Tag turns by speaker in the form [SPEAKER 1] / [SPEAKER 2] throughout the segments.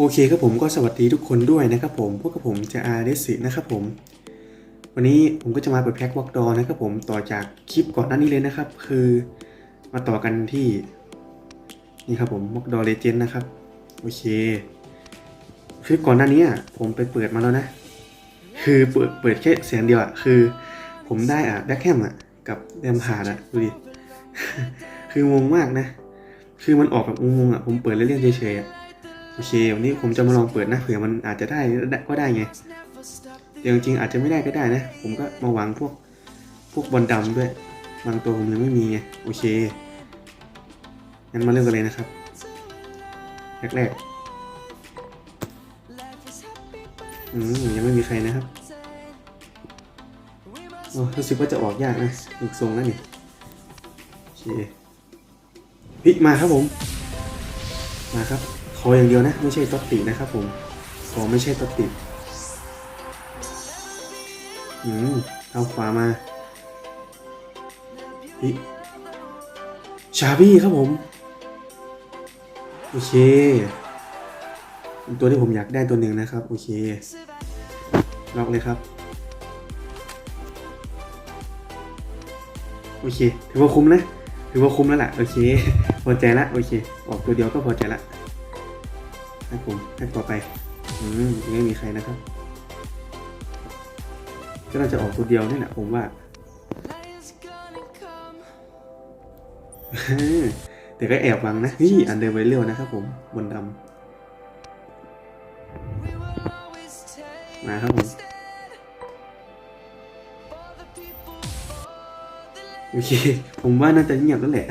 [SPEAKER 1] โอเคครับผมก็สวัสดีทุกคนด้วยนะครับผมพวกกับผมจะอาเดสินะครับผม วันนี้ผมก็จะมาเปิดแพ็กวอล์กดอนะครับผมต่อจากคลิปก่อนหน้านี้เลยนะครับ คือมาต่อกันที่ นี่ครับผมวอล์กดอเลเจนด์นะครับ โอเคคือก่อนหน้านี้อะผมไปเปิดมาแล้วนะ คือเปิดเปิดแค่แสนเดียวอะคือ ผมได้อะแบ็คแฮมอะกับแดมพาดอะดูดิคืองงมากนะ คือมันออกแบบงงๆอะผมเปิดเล่นๆเฉยๆอะ โอเค วันนี้ผมจะมาลองเปิดนะเผื่อมันอาจจะได้ก็ได้ไงแต่จริงๆอาจจะไม่ได้ก็ได้นะ ผมก็มาหวังพวกพวกบอลดำด้วยบางตัวผมยังไม่มีไงโอเคงั้นมาเริ่มกันเลยนะครับแรกๆอืมยังไม่มีใครนะครับโอ้รู้สึกว่าจะออกยากนะดูทรงแล้วนี่โอเคพิมาครับผม มาครับ ขออย่างเดียวนะ ไม่ใช่ตอตินะครับผมขอไม่ใช่ตอติอืมเอาขวามาฮิชาบี้ครับผม โอเค ตัวที่ผมอยากได้ตัวหนึ่งนะครับ โอเค ล็อกเลยครับ โอเค ถือว่าคุ้มนะ ถือว่าคุ้มแล้วล่ะ โอเค พอใจละ โอเค ออกตัวเดียวก็พอใจละ ให้ผมให้ต่อไป อืมยังไม่มีใครนะครับ ก็น่าจะออกตัวเดียวนี่แหละผมว่า แต่ก็แอบวังนะนี่อันเดอร์ไวเรียวนะครับผมบนดำมาครับผมโอเค ผมว่าน่าจะเงียบแล้วแหละ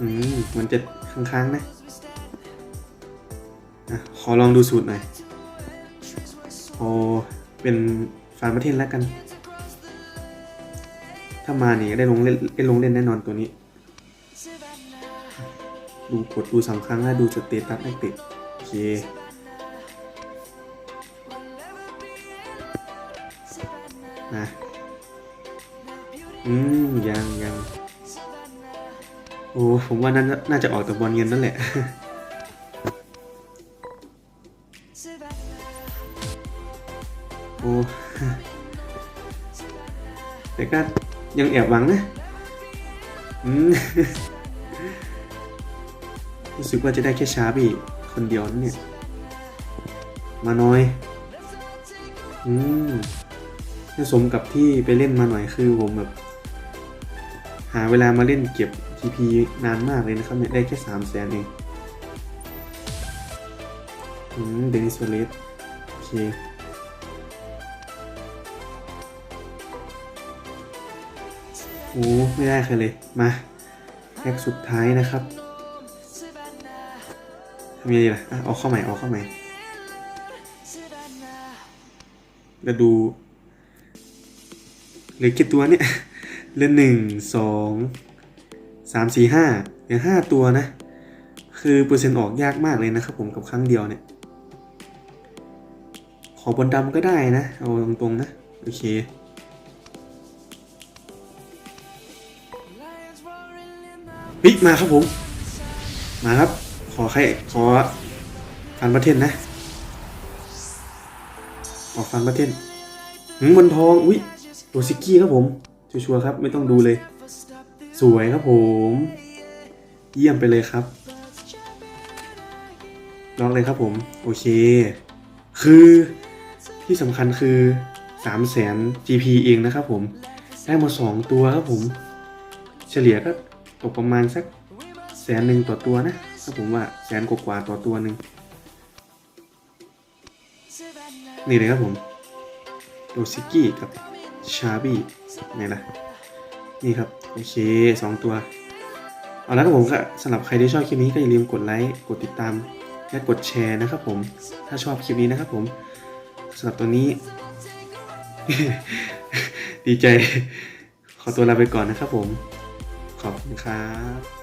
[SPEAKER 1] อืมมันจะค้างๆนะอะขอลองดูสูตรหน่อยโอเป็นฟานประเทศแล้วกัน ถ้ามาเนี่ยได้ลงเล่นได้ลงเล่นแน่นอนตัวนี้ ดูกดดูสามครั้งแล้วดูสเตตัสนักเตะโอเคนะอืมยังยัง โอ้ผมว่าน่าน่าจะออกแต่บอลเงินนั่นแหละ โอ้แต่ก็ยังแอบหวังนะอืมรู้สึกว่าจะได้แค่ช้าบีคนเดียวนั่นเนี่ย มาน้อย อืมสมกับที่ไปเล่นมาหน่อยคือผมแบบ หาเวลามาเล่นเก็บ TP นานมากเลยนะครับเนี่ย ได้แค่สามแสนเอง อืม เดนิสโซเลสโอเคโอ้ไม่ได้ใครเลย มาแพ็กสุดท้ายนะครับทำยังไงล่ะอะเอาเข้าใหม่เอาเข้าใหม่แล้วดูเหลือกี่ตัวเนี่ยเหลือหนึ่งสอง สามสี่ห้าเหลือห้าตัวนะ คือเปอร์เซ็นต์ออกยากมากเลยนะครับผมกับครั้งเดียวเนี่ย ขอบนดำก็ได้นะ เอาตรงๆนะ โอเคปิกมาครับผม มาครับ ขอใครขอฟันประเทศนะ ออกฟันประเทศหืมบนทอง อุ้ยโรซิกี้ครับผม ชัวร์ครับ ไม่ต้องดูเลย สวยครับผม เยี่ยมไปเลยครับล็อกเลยครับผม โอเค คือที่สำคัญคือ 3 0 0 0 0 0 GP เองนะครับผม ได้มา 2 ตัวครับผม เฉลี่ยก็ตกประมาณสักแสนหนึ่งต่อตัวนะถ้าผมว่าแสนกว่าๆต่อตัวหนึ่งนี่เลยครับผมโรซิกี้กับชาบี้ไงล่ะ นี่ครับ โอเคสองตัว เอาแล้วครับผมก็สำหรับใครที่ชอบคลิปนี้ก็อย่าลืมกดไลค์ กดติดตาม และกดแชร์นะครับผม ถ้าชอบคลิปนี้นะครับผมสำหรับตัวนี้ ดีใจ ขอตัวลาไปก่อนนะครับผม ขอบคุณครับ